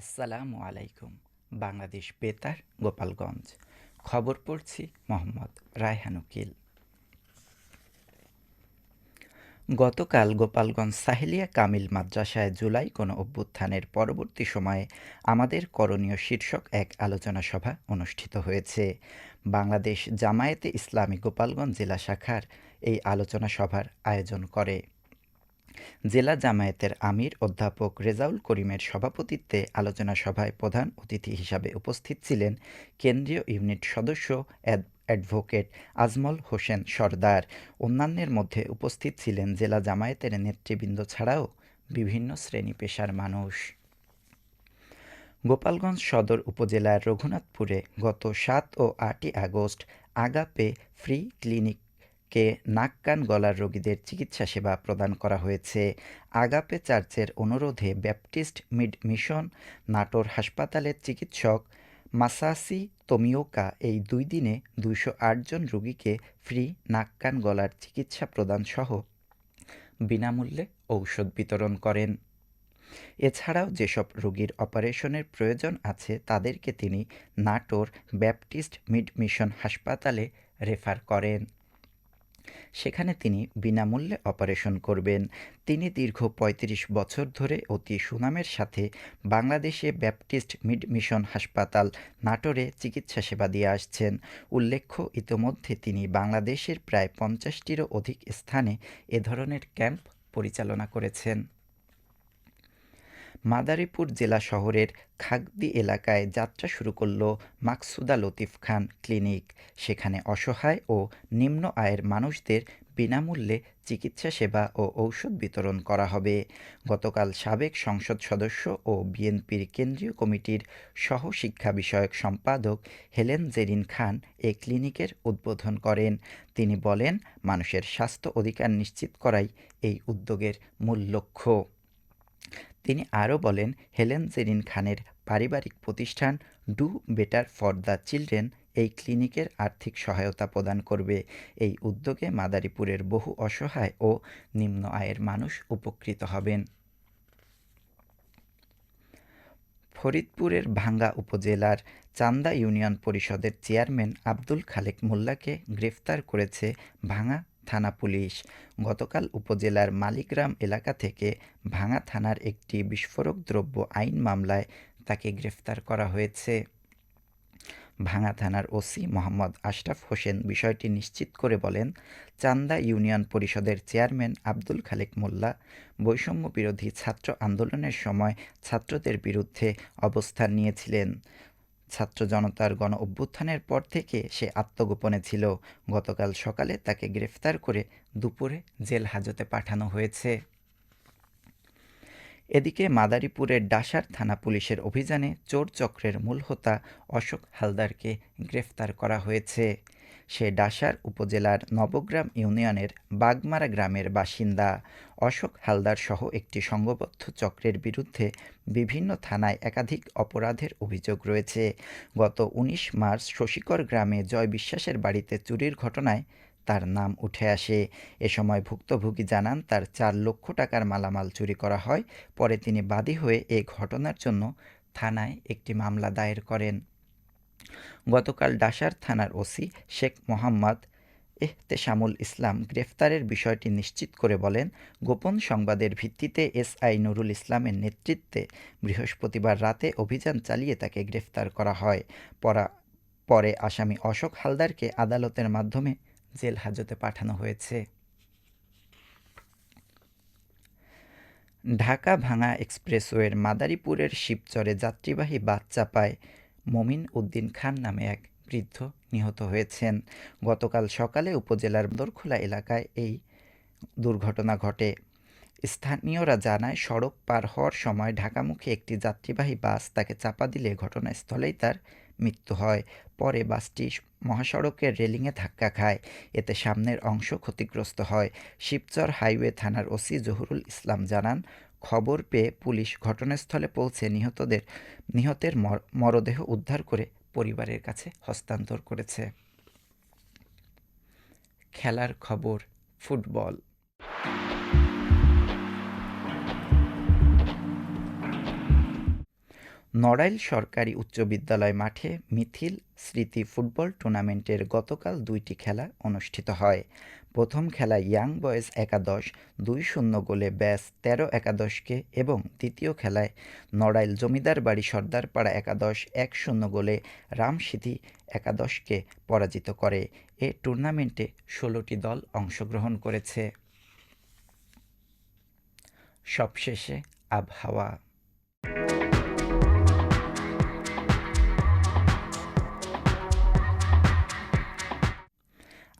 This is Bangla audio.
আসসালামু আলাইকুম, বাংলাদেশ বেতার, গোপালগঞ্জ। খবর পড়ছি মোহাম্মদ রায়হান উকিল। গতকাল গোপালগঞ্জ সাহেলিয়া কামিল মাদ্রাসায় জুলাই কোনো অভ্যুত্থানের পরবর্তী সময়ে আমাদের করণীয় শীর্ষক এক আলোচনা সভা অনুষ্ঠিত হয়েছে। বাংলাদেশ জামায়াতে ইসলামী গোপালগঞ্জ জেলা শাখার এই আলোচনা সভার আয়োজন করে। জেলা জামায়াতের আমির অধ্যাপক রেজাউল করিমের সভাপতিত্বে আলোচনা সভায় প্রধান অতিথি হিসাবে উপস্থিত ছিলেন কেন্দ্রীয় ইউনিট সদস্য অ্যাডভোকেট আজমল হোসেন সর্দার। অন্যান্যের মধ্যে উপস্থিত ছিলেন জেলা জামায়াতের নেতৃবৃন্দ ছাড়াও বিভিন্ন শ্রেণি পেশার মানুষ। গোপালগঞ্জ সদর উপজেলার রঘুনাথপুরে গত সাত ও আটই আগস্ট আগাপে ফ্রি ক্লিনিক কে নাক কান গলার রোগীদের চিকিৎসা সেবা প্রদান করা হয়েছে। আগাপে চার্চের অনুরোধে ব্যাপটিস্ট মিড মিশন নাটোর হাসপাতালের চিকিৎসক মাসাসি তোমিওকা এই দুই দিনে দুইশো জন রোগীকে ফ্রি নাক কান গলার চিকিৎসা প্রদান সহ বিনামূল্যে ঔষধ বিতরণ করেন। এছাড়াও যেসব রোগীর অপারেশনের প্রয়োজন আছে তাদেরকে তিনি নাটোর ব্যাপটিস্ট মিড মিশন হাসপাতালে রেফার করেন। সেখানে তিনি বিনামূল্যে অপারেশন করবেন। তিনি দীর্ঘ ৩৫ বছর ধরে অতি সুনামের সাথে বাংলাদেশে ব্যাপটিস্ট মিড মিশন হাসপাতাল নাটোরে চিকিৎসা সেবা দিয়ে আসছেন। উল্লেখ্য, ইতোমধ্যে তিনি বাংলাদেশের প্রায় পঞ্চাশটিরও অধিক স্থানে এ ধরনের ক্যাম্প পরিচালনা করেছেন। মাদারীপুর জেলা শহরের খাগদি এলাকায় যাত্রা শুরু করল মাকসুদা লতিফ খান ক্লিনিক। সেখানে অসহায় ও নিম্ন আয়ের মানুষদের বিনামূল্যে চিকিৎসা সেবা ও ঔষধ বিতরণ করা হবে। গতকাল সাবেক সংসদ সদস্য ও বিএনপির কেন্দ্রীয় কমিটির সহ শিক্ষা বিষয়ক সম্পাদক হেলেন জেরিন খান এ ক্লিনিকের উদ্বোধন করেন। তিনি বলেন, মানুষের স্বাস্থ্য অধিকার নিশ্চিত করাই এই উদ্যোগের মূল লক্ষ্য। তিনি আরও বলেন, হেলেন জেরিন খানের পারিবারিক প্রতিষ্ঠান do better for the children এই ক্লিনিকের আর্থিক সহায়তা প্রদান করবে। এই উদ্যোগে মাদারীপুরের বহু অসহায় ও নিম্ন আয়ের মানুষ উপকৃত হবেন। ফরিদপুরের ভাঙ্গা উপজেলার চান্দা ইউনিয়ন পরিষদের চেয়ারম্যান আব্দুল খালেক মোল্লাকে গ্রেফতার করেছে ভাঙা থানা পুলিশ। গতকাল উপজেলার মালিগ্রাম এলাকা থেকে ভাঙা থানার একটি বিস্ফোরক দ্রব্য আইন মামলায় তাকে গ্রেফতার করা হয়েছে। ভাঙা থানার ওসি মোহাম্মদ আশরাফ হোসেন বিষয়টি নিশ্চিত করে বলেন, চান্দা ইউনিয়ন পরিষদের চেয়ারম্যান আব্দুল খালেক মোল্লা বৈষম্য বিরোধী ছাত্র আন্দোলনের সময় ছাত্রদের বিরুদ্ধে অবস্থান নিয়েছিলেন। ছাত্র জনতার গণ অভ্যুত্থানের পর থেকে সে আত্মগোপনে ছিল। গতকাল সকালে তাকে গ্রেফতার করে দুপুরে জেল হাজতে পাঠানো হয়েছে। এদিকে মাদারীপুরের ডাসার থানা পুলিশের অভিযানে চোর চক্রের মূল হোতা অশোক হালদারকে গ্রেফতার করা হয়েছে। সে ডাসার উপজেলার নবগ্রাম ইউনিয়নের বাগমারা গ্রামের বাসিন্দা। অশোক হালদার সহ একটি সংঘবদ্ধ চক্রের বিরুদ্ধে বিভিন্ন থানায় একাধিক অপরাধের অভিযোগ রয়েছে। গত ১৯ মার্চ শশীকর গ্রামে জয় বিশ্বাসের বাড়িতে চুরির ঘটনায় তার নাম উঠে আসে। এ সময় ভুক্তভোগী জানান, তার চার লক্ষ টাকার মালামাল চুরি করা হয়। পরে তিনি বাদী হয়ে এ ঘটনার জন্য থানায় একটি মামলা দায়ের করেন। গতকাল ডাসার থানার ওসি শেখ মোহাম্মদ এহতেশামুল ইসলাম গ্রেফতারের বিষয়টি নিশ্চিত করে বলেন, গোপন সংবাদের ভিত্তিতে এসআই নুরুল ইসলামের নেতৃত্বে বৃহস্পতিবার রাতে অভিযান চালিয়ে তাকে গ্রেফতার করা হয়। পরা, পরে আসামি অশোক হালদারকে আদালতের মাধ্যমে জেল হাজতে পাঠানো হয়েছে। ঢাকা ভাঙা এক্সপ্রেসওয়ের মাদারীপুরের শিবচরে যাত্রীবাহী বাস চাপায় মমিন উদ্দিন খান নামে এক বৃদ্ধ নিহত হয়েছেন। গতকাল সকালে উপজেলার দরখোলা এলাকায় এই দুর্ঘটনা ঘটে। স্থানীয়রা জানায়, সড়ক পার হওয়ার সময় ঢাকামুখী একটি যাত্রীবাহী বাস তাকে চাপা দিলে ঘটনাস্থলেই তার মৃত্যু হয়। পরে বাসটি মহাসড়কের রেলিংয়ে ধাক্কা খায়। এতে সামনের অংশ ক্ষতিগ্রস্ত হয়। শিবচর হাইওয়ে থানার ওসি জহুরুল ইসলাম জানান, খবর পেয়ে পুলিশ ঘটনাস্থলে পৌঁছে নিহতদের, নিহতের মরদেহ উদ্ধার করে পরিবারের কাছে হস্তান্তর করেছে। খেলার খবর, ফুটবল। নড়াইল সরকারি উচ্চ বিদ্যালয় মাঠে মিথিল স্মৃতি ফুটবল টুর্নামেন্টের গতকাল দুইটি খেলা অনুষ্ঠিত হয়। প্রথম খেলায় ইয়াং বয়েজ একাদশ, দুই শূন্য গোলে ব্যাস তেরো একাদশকে এবং দ্বিতীয় খেলায় নড়াইল জমিদার বাড়ি সর্দারপাড়া একাদশ, এক শূন্য গোলে রামসিদ্ধি একাদশকে পরাজিত করে। এ টুর্নামেন্টে ষোলোটি দল অংশগ্রহণ করেছে। সবশেষে আবহাওয়া।